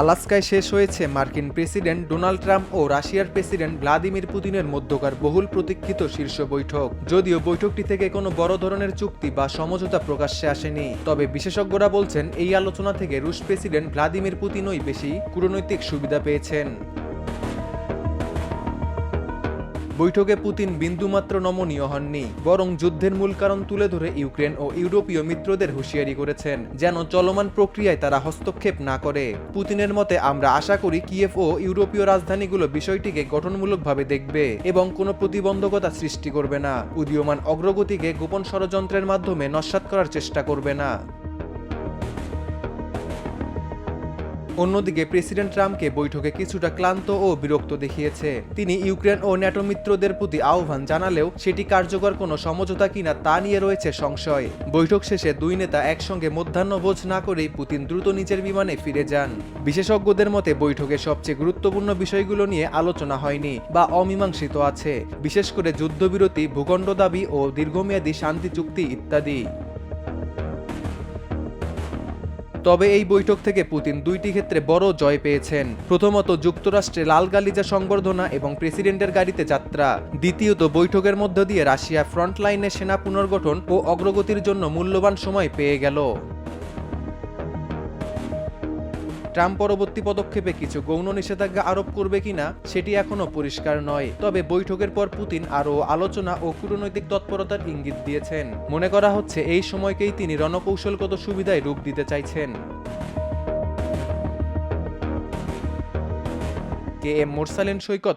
আলাস্কায় শেষ হয়েছে মার্কিন প্রেসিডেন্ট ডোনাল্ড ট্রাম্প ও রাশিয়ার প্রেসিডেন্ট ভ্লাদিমির পুতিনের মধ্যকার বহুল প্রতীক্ষিত শীর্ষ বৈঠক। যদিও বৈঠকটি থেকে কোনো বড় ধরনের চুক্তি বা সমঝোতা প্রকাশ্যে আসেনি। তবে বিশেষজ্ঞরা বলছেন, এই আলোচনা থেকে রুশ প্রেসিডেন্ট ভ্লাদিমির পুতিনই বেশি কূটনৈতিক সুবিধা পেয়েছেন। বৈঠকে পুতিন বিন্দুমাত্র নমনীয় হননি, বরং যুদ্ধের মূল কারণ তুলে ধরে ইউক্রেন ও ইউরোপীয় মিত্রদের হুঁশিয়ারি করেছেন, যেন চলমান প্রক্রিয়ায় তারা হস্তক্ষেপ না করে। পুতিনের মতে, আমরা আশা করি কিয়েফ ও ইউরোপীয় রাজধানীগুলো বিষয়টিকে গঠনমূলকভাবে দেখবে এবং কোনো প্রতিবন্ধকতা সৃষ্টি করবে না। উদীয়মান অগ্রগতিকে গোপন ষড়যন্ত্রের মাধ্যমে নস্যাৎ করার চেষ্টা করবে না। অন্যদিকে প্রেসিডেন্ট ট্রাম্পকে বৈঠকে কিছুটা ক্লান্ত ও বিরক্ত দেখিয়েছে। তিনি ইউক্রেন ও ন্যাটো মিত্রদের প্রতি আহ্বান জানালেও সেটি কার্যকর কোনো সমঝোতা কিনা তা নিয়ে রয়েছে সংশয়। বৈঠক শেষে দুই নেতা একসঙ্গে মধ্যাহ্নভোজ না করেই পুতিন দ্রুত নিজের বিমানে ফিরে যান। বিশেষজ্ঞদের মতে, বৈঠকে সবচেয়ে গুরুত্বপূর্ণ বিষয়গুলো নিয়ে আলোচনা হয়নি বা অমীমাংসিত আছে, বিশেষ করে যুদ্ধবিরতি, ভূখণ্ড দাবি ও দীর্ঘমেয়াদী শান্তি চুক্তি ইত্যাদি। তবে এই বৈঠক থেকে পুতিন দুইটি ক্ষেত্রে বড় জয় পেয়েছেন। প্রথমত যুক্তরাষ্ট্রে লাল গালিজা সংবর্ধনা এবং প্রেসিডেন্টের গাড়িতে যাত্রা। দ্বিতীয়ত বৈঠকের মধ্য দিয়ে রাশিয়া ফ্রন্টলাইনে সেনা পুনর্গঠন ও অগ্রগতির জন্য মূল্যবান সময় পেয়ে গেল। ট্রাম্প পরবর্তী পদক্ষেপে কিছু গৌণ নিষেধাজ্ঞা আরোপ করবে কিনা, সেটি এখনও পরিষ্কার নয়। তবে বৈঠকের পর পুতিন আরও আলোচনা ও কূটনৈতিক তৎপরতার ইঙ্গিত দিয়েছেন। মনে করা হচ্ছে, এই সময়কেই তিনি রণকৌশলগত সুবিধায় রূপ দিতে চাইছেন। কে এম মোরসালেন সৈকত